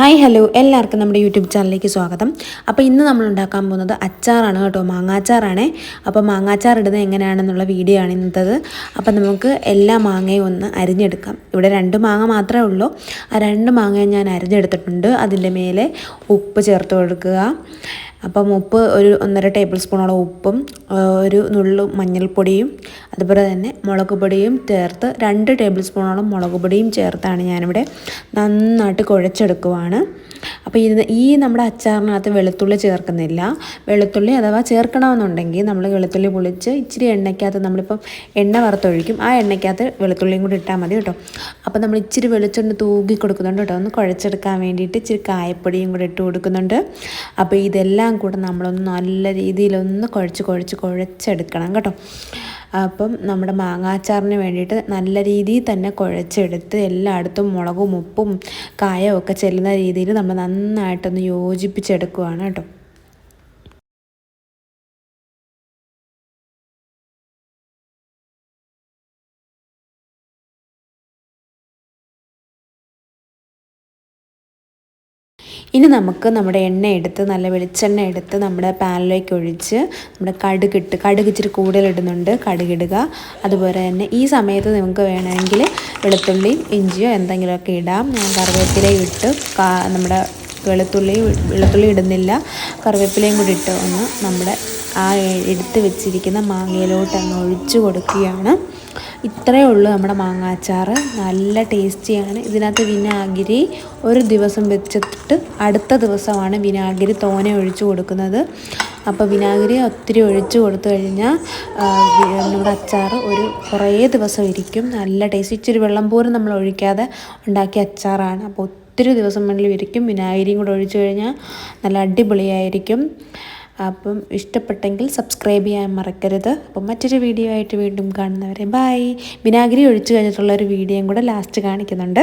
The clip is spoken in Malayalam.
ഹായ് ഹലോ എല്ലാവർക്കും നമ്മുടെ യൂട്യൂബ് ചാനലിലേക്ക് സ്വാഗതം. അപ്പോൾ ഇന്ന് നമ്മൾ ഉണ്ടാക്കാൻ പോകുന്നത് അച്ചാറാണ് കേട്ടോ. മാങ്ങാച്ചാറാണ്. അപ്പോൾ മാങ്ങാച്ചാർ ഇടുന്നത് എങ്ങനെയാണെന്നുള്ള വീഡിയോ ആണ് ഇന്നത്തത്. അപ്പോൾ നമുക്ക് എല്ലാ മാങ്ങയും ഒന്ന് അരിഞ്ഞെടുക്കാം. ഇവിടെ രണ്ട് മാങ്ങ മാത്രമേ ഉള്ളൂ. ആ രണ്ട് മാങ്ങയും ഞാൻ അരിഞ്ഞെടുത്തിട്ടുണ്ട്. അതിന്റെ മേലെ ഉപ്പ് ചേർത്ത് കൊടുക്കുക. അപ്പം ഉപ്പ് ഒരു ഒന്നര ടേബിൾ സ്പൂണോളം ഉപ്പും ഒരു നുള്ളു മഞ്ഞൾപ്പൊടിയും അതുപോലെ തന്നെ മുളക് പൊടിയും ചേർത്ത് രണ്ട് ടേബിൾ സ്പൂണോളം മുളക് പൊടിയും ചേർത്താണ് ഞാനിവിടെ നന്നായിട്ട് കുഴച്ചെടുക്കുവാണ്. അപ്പോൾ ഇത് ഈ നമ്മുടെ അച്ചാറിനകത്ത് വെളുത്തുള്ളി ചേർക്കുന്നില്ല. വെളുത്തുള്ളി അഥവാ ചേർക്കണമെന്നുണ്ടെങ്കിൽ നമ്മൾ വെളുത്തുള്ളി പൊളിച്ച് ഇച്ചിരി എണ്ണയ്ക്കകത്ത് നമ്മളിപ്പം എണ്ണ വറുത്തൊഴിക്കും. ആ എണ്ണയ്ക്കകത്ത് വെളുത്തുള്ളിയും കൂടി ഇട്ടാൽ മതി കേട്ടോ. അപ്പോൾ നമ്മൾ ഇച്ചിരി വെളിച്ചെണ്ണ തൂക്കി കൊടുക്കുന്നുണ്ട് കേട്ടോ. ഒന്ന് കുഴച്ചെടുക്കാൻ വേണ്ടിയിട്ട് ഇച്ചിരി കായപ്പൊടിയും കൂടി ഇട്ട് കൊടുക്കുന്നുണ്ട്. അപ്പോൾ ഇതെല്ലാം കൂടെ നമ്മളൊന്ന് നല്ല രീതിയിലൊന്ന് കുഴച്ച് കുഴച്ച് കുഴച്ചെടുക്കണം കേട്ടോ. അപ്പം നമ്മുടെ മാങ്ങാച്ചാറിന് വേണ്ടിയിട്ട് നല്ല രീതിയിൽ തന്നെ കുഴച്ചെടുത്ത് എല്ലായിടത്തും മുളകും ഉപ്പും കായവും ഒക്കെ ചെല്ലുന്ന രീതിയിൽ നമ്മൾ നന്നായിട്ടൊന്ന് യോജിപ്പിച്ചെടുക്കുവാണ് കേട്ടോ. ഇനി നമുക്ക് നമ്മുടെ എണ്ണ എടുത്ത് നല്ല വെളിച്ചെണ്ണ എടുത്ത് നമ്മുടെ പാനിലേക്ക് ഒഴിച്ച് നമ്മുടെ കടുകിട്ട് കടുക് ഇച്ചിരി കൂടുതലിടുന്നുണ്ട് കടുകിടുക അതുപോലെ തന്നെ ഈ സമയത്ത് നിങ്ങൾക്ക് വേണമെങ്കിൽ വെളുത്തുള്ളി ഇഞ്ചിയോ എന്തെങ്കിലുമൊക്കെ ഇടാം. ഞാൻ കറിവേപ്പിലയും ഇട്ട് നമ്മുടെ വെളുത്തുള്ളി വെളുത്തുള്ളി ഇടുന്നില്ല. കറിവേപ്പിലയും കൂടി ഇട്ട് ഒന്ന് നമ്മുടെ ആ എടുത്ത് വെച്ചിരിക്കുന്ന മാങ്ങയിലോട്ട് അങ്ങ് ഒഴിച്ചു കൊടുക്കുകയാണ്. ഇത്രയേ ഉള്ളൂ നമ്മുടെ മാങ്ങാച്ചാർ നല്ല ടേസ്റ്റിയാണ്. ഇതിനകത്ത് വിനാഗിരി ഒരു ദിവസം വെച്ചിട്ട് അടുത്ത ദിവസമാണ് വിനാഗിരി തോനെ ഒഴിച്ചു കൊടുക്കുന്നത്. അപ്പോൾ വിനാഗിരി ഒത്തിരി ഒഴിച്ചു കൊടുത്തു കഴിഞ്ഞാൽ നമ്മുടെ അച്ചാർ ഒരു കുറേ ദിവസം ഇരിക്കും. നല്ല ടേസ്റ്റ്. ഇച്ചിരി വെള്ളം പോലും നമ്മൾ ഒഴിക്കാതെ ഉണ്ടാക്കിയ അച്ചാറാണ്. അപ്പോൾ ഒത്തിരി ദിവസം മുന്നിൽ ഇരിക്കും. വിനാഗിരിയും കൂടെ ഒഴിച്ചു കഴിഞ്ഞാൽ നല്ല അടിപൊളിയായിരിക്കും. അപ്പം ഇഷ്ടപ്പെട്ടെങ്കിൽ സബ്സ്ക്രൈബ് ചെയ്യാൻ മറക്കരുത്. അപ്പം മറ്റൊരു വീഡിയോ ആയിട്ട് വീണ്ടും കാണുന്നവരെ ബൈ വിനാഗിരി ഒഴിച്ചു കഴിഞ്ഞിട്ടുള്ള ഒരു വീഡിയോയും കൂടെ ലാസ്റ്റ് കാണിക്കുന്നുണ്ട്.